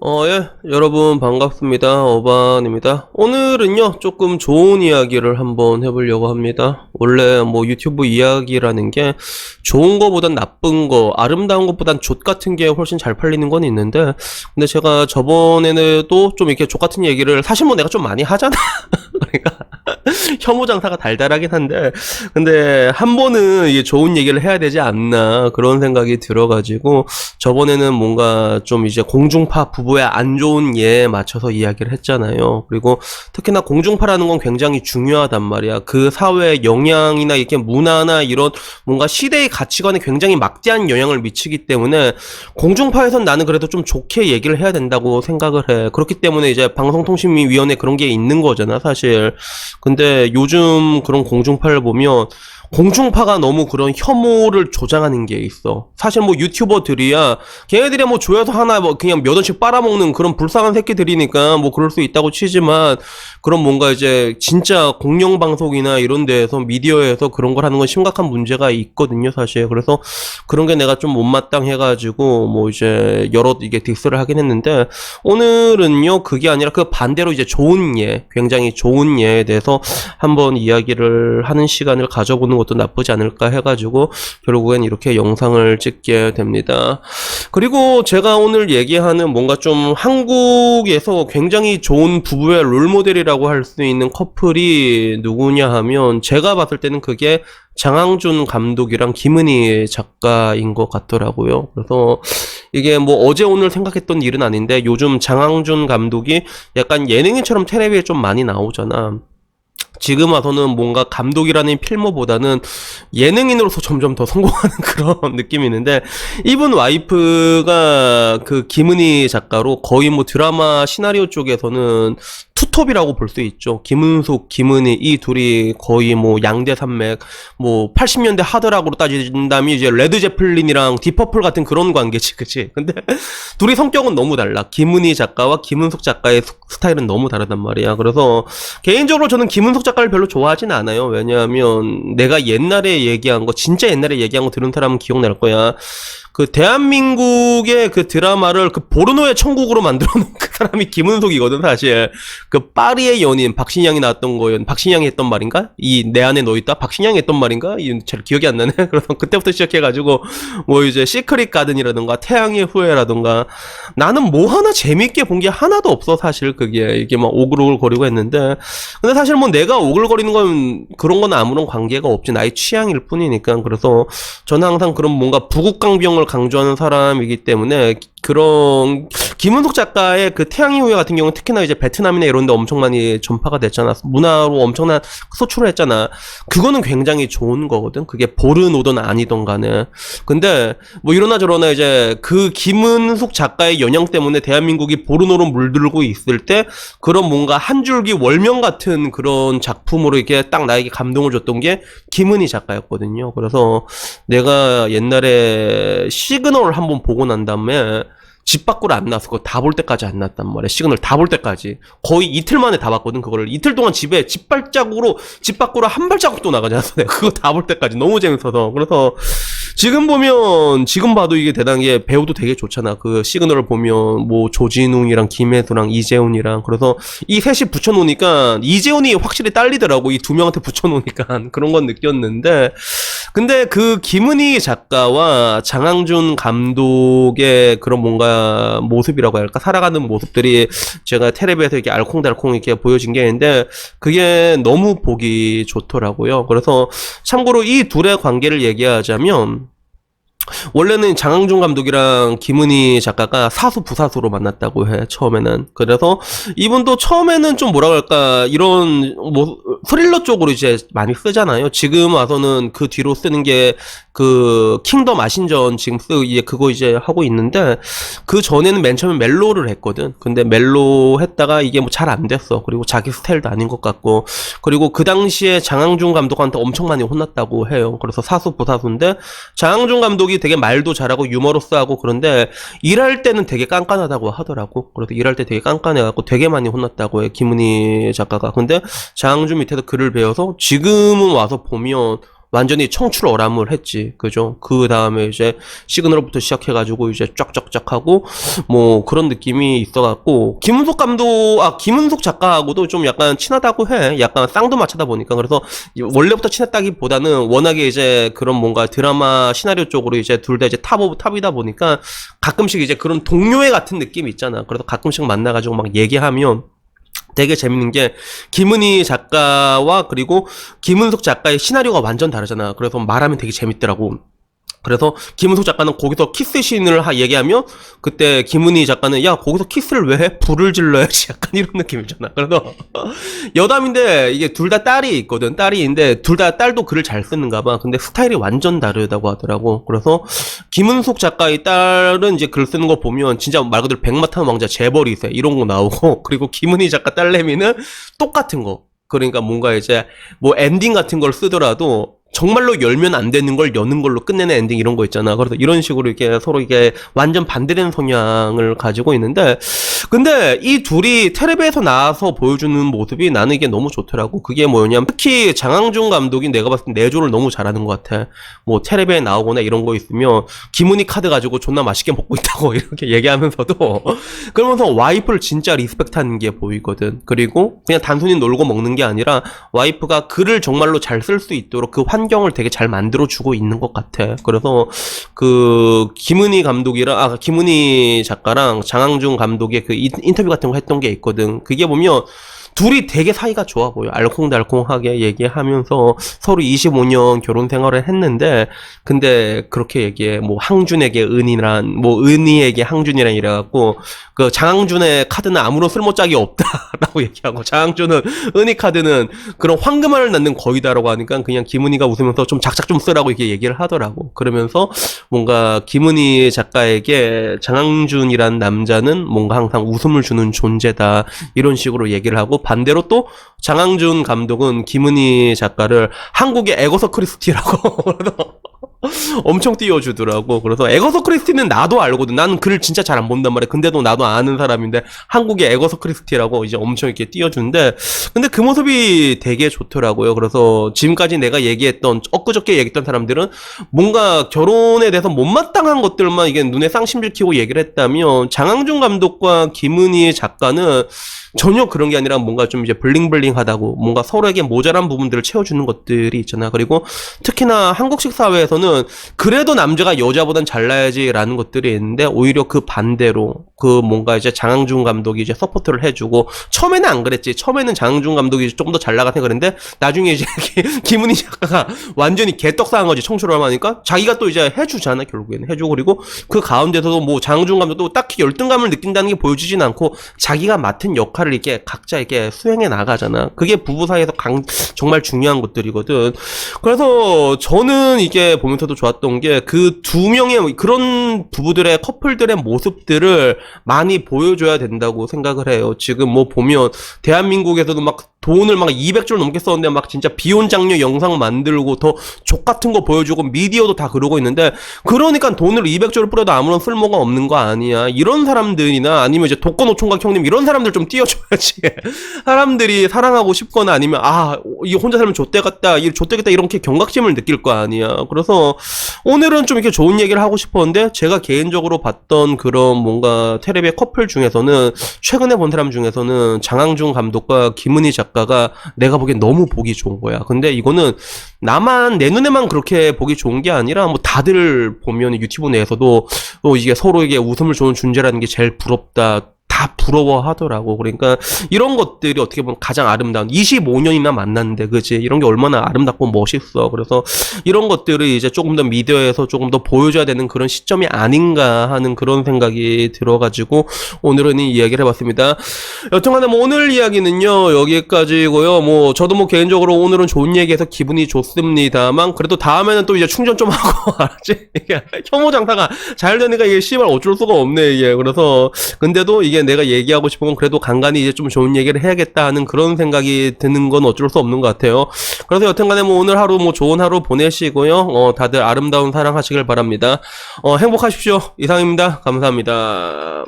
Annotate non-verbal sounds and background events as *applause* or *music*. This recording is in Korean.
어, 예, 여러분 반갑습니다. 어반입니다. 오늘은요, 조금 좋은 이야기를 한번 해보려고 합니다. 원래 뭐 유튜브 이야기라는 게 좋은 거보단 나쁜 거, 아름다운 것보단 족 같은 게 훨씬 잘 팔리는 건 있는데, 근데 제가 저번에는 또좀 이렇게 족 같은 얘기를, 사실 뭐 내가 좀 많이 하잖아. *laughs* 그러니까, *laughs* 혐오 장사가 달달하긴 한데, 근데 한 번은 이게 좋은 얘기를 해야 되지 않나, 그런 생각이 들어가지고, 저번에는 뭔가 좀 이제 공중파 부 부의 안 좋은 예에 맞춰서 이야기를 했잖아요. 그리고 특히나 공중파라는 건 굉장히 중요하단 말이야. 그 사회의 영향이나 이렇게 문화나 이런 뭔가 시대의 가치관에 굉장히 막대한 영향을 미치기 때문에 공중파에선 나는 그래도 좀 좋게 얘기를 해야 된다고 생각을 해. 그렇기 때문에 이제 방송통신위원회 그런 게 있는 거잖아, 사실. 근데 요즘 그런 공중파를 보면 공중파가 너무 그런 혐오를 조장하는 게 있어. 사실 뭐 유튜버들이야, 걔네들이 뭐 조회수 하나 뭐 그냥 몇 원씩 빨아먹는 그런 불쌍한 새끼들이니까 뭐 그럴 수 있다고 치지만, 그런 뭔가 이제 진짜 공영 방송이나 이런 데에서 미디어에서 그런 걸 하는 건 심각한 문제가 있거든요, 사실. 그래서 그런 게 내가 좀 못마땅해 가지고 뭐 이제 여러 이게 디스를 하긴 했는데, 오늘은요, 그게 아니라 그 반대로 이제 좋은 예, 굉장히 좋은 예에 대해서 한번 이야기를 하는 시간을 가져보는 것도 나쁘지 않을까 해가지고 결국엔 이렇게 영상을 찍게 됩니다. 그리고 제가 오늘 얘기하는 뭔가 좀 한국에서 굉장히 좋은 부부의 롤모델이라고 할 수 있는 커플이 누구냐 하면 제가 봤을 때는 그게 장항준 감독이랑 김은희 작가인 것 같더라고요. 그래서 이게 뭐 어제 오늘 생각했던 일은 아닌데 요즘 장항준 감독이 약간 예능인처럼 텔레비에 좀 많이 나오잖아. 지금 와서는 뭔가 감독이라는 필모보다는 예능인으로서 점점 더 성공하는 *laughs* 그런 느낌이 있는데 이분 와이프가 그 김은희 작가로 거의 뭐 드라마 시나리오 쪽에서는 투톱이라고 볼 수 있죠. 김은숙, 김은희 이 둘이 거의 뭐 양대 산맥 뭐 80년대 하드락으로 따진다면 이제 레드 제플린이랑 디퍼플 같은 그런 관계지, 그치? 근데 *laughs* 둘이 성격은 너무 달라. 김은희 작가와 김은숙 작가의 스- 스타일은 너무 다르단 말이야. 그래서 개인적으로 저는 김은숙 작가를 별로 좋아하진 않아요. 왜냐하면 내가 옛날에 얘기한 거, 진짜 옛날에 얘기한 거 들은 사람은 기억날 거야. 그 대한민국의 그 드라마를 그 포르노의 천국으로 만들어 놓은 *laughs* 그 사람이 김은숙이거든, 사실. 그 파리의 연인, 박신양이 나왔던 거였, 박신양이 했던 말인가? 이 내 안에 너 있다? 박신양이 했던 말인가? 이잘 기억이 안 나네. *laughs* 그래서 그때부터 시작해가지고, 뭐 이제 시크릿 가든이라던가, 태양의 후예라던가, 나는 뭐 하나 재밌게 본 게 하나도 없어, 사실 그게. 이게 막 오글오글 거리고 했는데. 근데 사실 뭐 내가 오글거리는 건 그런 건 아무런 관계가 없지. 나의 취향일 뿐이니까. 그래서 저는 항상 그런 뭔가 부국강병을 강조하는 사람이기 때문에 그런 김은숙 작가의 그 태양의 후예 같은 경우는 특히나 이제 베트남이나 이런 데 엄청 많이 전파가 됐잖아. 문화로 엄청난 소출을 했잖아. 그거는 굉장히 좋은 거거든. 그게 보르노든 아니든 간에. 근데 뭐 이러나 저러나 이제 그 김은숙 작가의 영향 때문에 대한민국이 보르노로 물들고 있을 때 그런 뭔가 한 줄기 월명 같은 그런 작품으로 이렇게 딱 나에게 감동을 줬던 게 김은희 작가였거든요. 그래서 내가 옛날에 시그널을 한번 보고 난 다음에 집 밖으로 안. 그거 다볼 때까지 안 났단 말이야. 시그널 다 볼 때까지. 거의 이틀 만에 다 봤거든, 그거를. 이틀 동안 집에 집 발자국으로, 집 밖으로 한 발자국도 나가지 않았어. *laughs* 내가 그거 다 볼 때까지. 너무 재밌어서. 그래서 지금 보면, 지금 봐도 이게 대단한 게 배우도 되게 좋잖아. 그 시그널을 보면, 뭐, 조진웅이랑 김혜수랑 이재훈이랑. 그래서 이 셋이 붙여놓으니까, 이재훈이 확실히 딸리더라고. 이 두 명한테 붙여놓으니까. *laughs* 그런 건 느꼈는데, 근데 그 김은희 작가와 장항준 감독의 그런 뭔가 모습이라고 할까 살아가는 모습들이 제가 텔레비에서 이렇게 알콩달콩 이렇게 보여진 게 있는데 그게 너무 보기 좋더라고요. 그래서 참고로 이 둘의 관계를 얘기하자면 원래는 장항준 감독이랑 김은희 작가가 사수 부사수로 만났다고 해 처음에는. 그래서 이분도 처음에는 좀 뭐라 그럴까 이런 뭐 스릴러 쪽으로 이제 많이 쓰잖아요. 지금 와서는 그 뒤로 쓰는 게 그 킹덤 아신전 지금 쓰 이제 그거 이제 하고 있는데 그 전에는 맨 처음에 멜로를 했거든. 근데 멜로 했다가 이게 뭐 잘 안 됐어. 그리고 자기 스타일도 아닌 것 같고. 그리고 그 당시에 장항준 감독한테 엄청 많이 혼났다고 해요. 그래서 사수 부사수인데 장항준 감독이 되게 말도 잘하고 유머러스하고 그런데 일할 때는 되게 깐깐하다고 하더라고. 그래서 일할 때 되게 깐깐해갖고 되게 많이 혼났다고 해 김은희 작가가. 근데 장항준 밑에서 글을 배워서 지금은 와서 보면 완전히 청출어람을 했지. 그죠? 그 다음에 이제 시그널부터 시작해가지고 이제 쫙쫙쫙 하고 뭐 그런 느낌이 있어갖고 김은석 감독, 아, 김은석 작가하고도 좀 약간 친하다고 해. 약간 쌍두마차다 보니까. 그래서 원래부터 친했다기보다는 워낙에 이제 그런 뭔가 드라마 시나리오 쪽으로 이제 둘 다 이제 탑 오브 탑이다 보니까 가끔씩 이제 그런 동료애 같은 느낌 이 있잖아. 그래서 가끔씩 만나가지고 막 얘기하면 되게 재밌는 게 김은희 작가와 그리고 김은석 작가의 시나리오가 완전 다르잖아. 그래서 말하면 되게 재밌더라고. 그래서 김은석 작가는 거기서 키스 하 얘기하면 그때 김은희 작가는 야 거기서 키스를 왜 해? 불을 질러야지 *laughs* 약간 이런 느낌이잖아. 그래서 *laughs* 여담인데 이게 둘 다 딸이 있거든. 딸이 있는데 둘 다 딸도 글을 잘 쓰는가 봐. 근데 스타일이 완전 다르다고 하더라고. 그래서 김은석 작가의 딸은 이제 글 쓰는 거 보면 진짜 말 그대로 백마탄 왕자 재벌이세 이런 거 나오고 *laughs* 그리고 김은희 작가 딸내미는 똑같은 거. 그러니까 뭔가 이제 뭐 엔딩 같은 걸 쓰더라도 정말로 열면 안 되는 걸 여는 걸로 끝내는 엔딩 이런 거 있잖아. 그래서 이런 식으로 이렇게 서로 이게 완전 반대되는 성향을 가지고 있는데, 근데 이 둘이 텔레비에서 나와서 보여주는 모습이 나는 이게 너무 좋더라고. 그게 뭐냐면 특히 장항준 감독이 내가 봤을 때 내조를 너무 잘하는 것 같아. 뭐 텔레비에 나오거나 이런 거 있으면 김은희 카드 가지고 존나 맛있게 먹고 있다고 *laughs* 이렇게 얘기하면서도 그러면서 와이프를 진짜 리스펙트하는 게 보이거든. 그리고 그냥 단순히 놀고 먹는 게 아니라 와이프가 글을 정말로 잘 쓸 수 있도록 그 환 경을 되게 잘 만들어 주고 있는 것 같아. 그래서 그 김은희 감독이랑 아 김은희 작가랑 장항준 감독의 그 인- 인터뷰 같은 거 했던 게 있거든. 그게 보면 둘이 되게 사이가 좋아 보여. 알콩달콩하게 얘기하면서 서로 25년 결혼 생활을 했는데, 근데 그렇게 얘기해. 뭐, 항준에게 은이란, 뭐, 은이에게 항준이란 이래 갖고, 그 장항준의 카드는 아무런 쓸모짝이 없다라고 *laughs* 얘기하고, 장항준은 은이 카드는 그런 황금알을 낳는 거이다라고 하니까 그냥 김은희가 웃으면서 좀 작작 좀 쓰라고 이렇게 얘기를 하더라고. 그러면서 뭔가 김은희 작가에게 장항준이란 남자는 뭔가 항상 웃음을 주는 존재다. 이런 식으로 얘기를 하고 반대로 또 장항준 감독은 김은희 작가를 한국의 에거서 크리스티라고 *laughs* 엄청 띄워주더라고. 그래서 에거서 크리스티는 나도 알거든. 나는 글을 진짜 잘 안 본단 말이야. 근데도 나도 아는 사람인데 한국의 에거서 크리스티라고 이제 엄청 이렇게 띄워주는데 근데 그 모습이 되게 좋더라고요. 그래서 지금까지 내가 얘기했던 엊그저께 얘기했던 사람들은 뭔가 결혼에 대해서 못마땅한 것들만 이게 눈에 쌍심질 키고 얘기를 했다면 장항준 감독과 김은희 작가는 전혀 그런 게 아니라 뭔가 좀 이제 블링블링하다고 뭔가 서로에게 모자란 부분들을 채워주는 것들이 있잖아. 그리고 특히나 한국식 사회에서는 그래도 남자가 여자보단 잘나야지라는 것들이 있는데 오히려 그 반대로 그 뭔가 이제 장항준 감독이 이제 서포트를 해주고 처음에는 안 그랬지. 처음에는 장항준 감독이 조금 더 잘 나가서 그랬는데 나중에 이제 *laughs* 김은희 작가가 완전히 개떡상한 거지 청출을 하니까 자기가 또 이제 해주잖아 결국에는 해주고 그리고 그 가운데서도 뭐 장항준 감독도 딱히 열등감을 느낀다는 게 보여주진 않고 자기가 맡은 역할을 이렇게 각자 이렇게 수행해 나가잖아. 그게 부부 사이에서 강, 정말 중요한 것들이거든. 그래서 저는 이게 보면서도 좋았던 게 그 두 명의 그런 부부들의 커플들의 모습들을 많이 보여줘야 된다고 생각을 해요. 지금 뭐 보면 대한민국에서도 막 돈을 막 200줄 넘게 썼는데 막 진짜 비혼 장녀 영상 만들고 더 족 같은 거 보여주고 미디어도 다 그러고 있는데 그러니까 돈을 200줄을 뿌려도 아무런 쓸모가 없는 거 아니야. 이런 사람들이나 아니면 이제 독거노 총각 형님 이런 사람들 좀 띄워줘야지. *laughs* 사람들이 사랑하고 싶거나 아니면 아, 이 혼자 살면 좆대 같다, 이 좆대 같다 이렇게 경각심을 느낄 거 아니야. 그래서 오늘은 좀 이렇게 좋은 얘기를 하고 싶었는데 제가 개인적으로 봤던 그런 뭔가 테레비의 커플 중에서는 최근에 본 사람 중에서는 장항준 감독과 김은희 작가 가 내가 보기엔 너무 보기 좋은 거야. 근데 이거는 나만 내 눈에만 그렇게 보기 좋은 게 아니라 뭐 다들 보면 유튜브 내에서도 어, 이게 서로에게 웃음을 주는 존재라는 게 제일 부럽다. 다 부러워하더라고. 그러니까 이런 것들이 어떻게 보면 가장 아름다운 25년이나 만났는데 그지 이런 게 얼마나 아름답고 멋있어. 그래서 이런 것들을 이제 조금 더 미디어에서 조금 더 보여줘야 되는 그런 시점이 아닌가 하는 그런 생각이 들어가지고 오늘은 이 이야기를 해봤습니다. 여튼간에 뭐 오늘 이야기는요 여기까지고요. 뭐 저도 뭐 개인적으로 오늘은 좋은 얘기해서 기분이 좋습니다만 그래도 다음에는 또 이제 충전 좀 *laughs* 하고 알았지? 이게 혐오 장사가 잘 되니까 이게 씨발 어쩔 수가 없네 이게 그래서 근데도 이게 내가 얘기하고 싶은 건 그래도 간간히 이제 좀 좋은 얘기를 해야겠다 하는 그런 생각이 드는 건 어쩔 수 없는 것 같아요. 그래서 여튼간에 뭐 오늘 하루 뭐 좋은 하루 보내시고요. 어 다들 아름다운 사랑 하시길 바랍니다. 어 행복하십시오. 이상입니다. 감사합니다.